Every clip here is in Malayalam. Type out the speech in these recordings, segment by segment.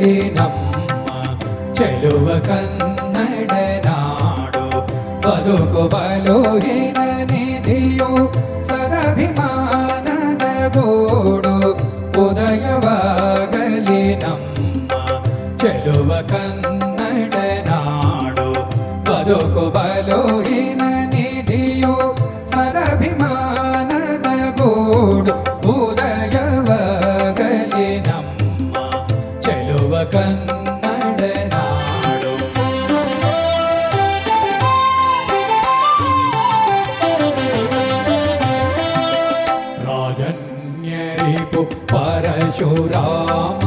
పోలినమ్మ చెలువ కన్నడ నాడు బతుకు బలుహీన నిధియు సరభిమానద గోడు ఉదయవాగలినమ్మ చెలువ కన్నడ నాడు బతుకు బలు ಕನ್ನಡ ನಾಡು ರಾಜನ್ಯರಿಪು ಪರಶುರಾಮ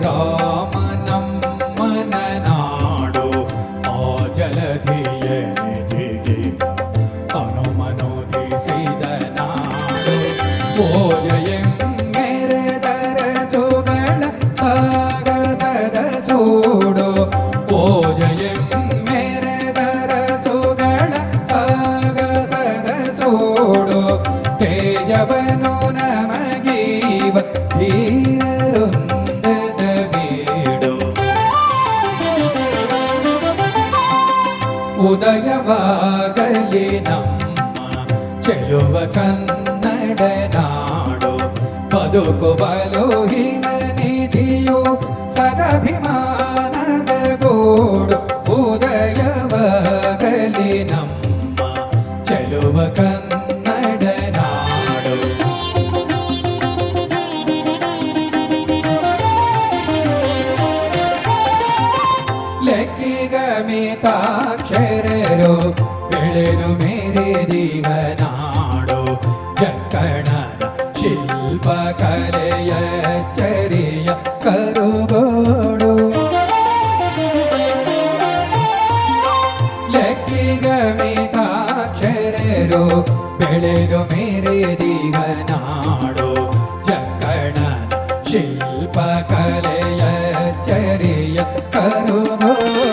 ಪರಶುರಾಮ ನಮ್ಮನ ನಾಡು ಆ ಜಲಧಿಯ ಜಿಗಿದ ಹನುಮನುಧಿಸಿದ ನಾಡು ಓಜಯಂಗೆರೆದರ ಸುಗಳ ಸಾಗಸದ ಸೂಡು ಓಜಯಂಗೆರೆದರ ಸುಗಳ ಸಾಗಸದ ಸೂಡು ತೇಜವನು ನಮಗೀವ ಉದಯವಾಗಲಿ ನಮ್ಮ ಚೆಲುವ ಕನ್ನಡ ನಾಡು ಬದುಕು ಬಲುಹಿನ ನಿಧಿಯು ಸದಭಿಮಾನದ ಗೂಡು ಉದಯವಾಗಲಿ ನಮ್ಮ ಚೆಲುವ ಕನ್ನಡ ഗമിതാക്ഷരരോ വെളിരു മേരെ ജീവനാടോ. ചക്കണന ശില്പകലയ ചെറിയ കരുകോടു. ലക്കി ഗമിതാക്ഷരരോ വെളിരു മേരെ ജീവനാടോ. ചക്കണന ശില്പകലയ ചെറിയ കരുകോടു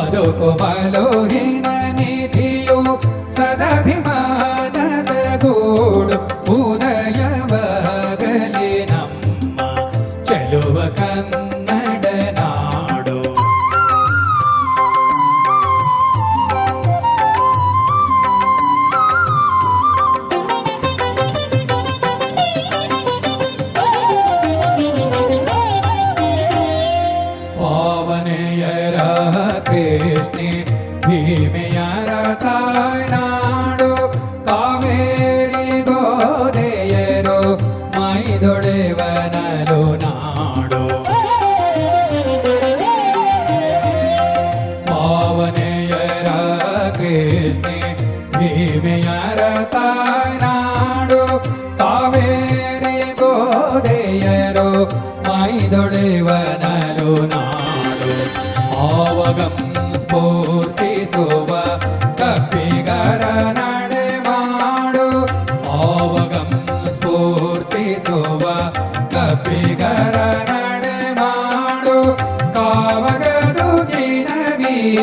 বলো তো বলো হীনা മലയരോ മൈതൊളിവനലോ നാടോ. ആവകം സ്ഫൂർത്തിസുവ കപ്പികരനടെ മാടോ. ആവകം സ്ഫൂർത്തിസുവ കപ്പികരനടെ മാടോ. കാവകതു ദിനവീരനാരായണ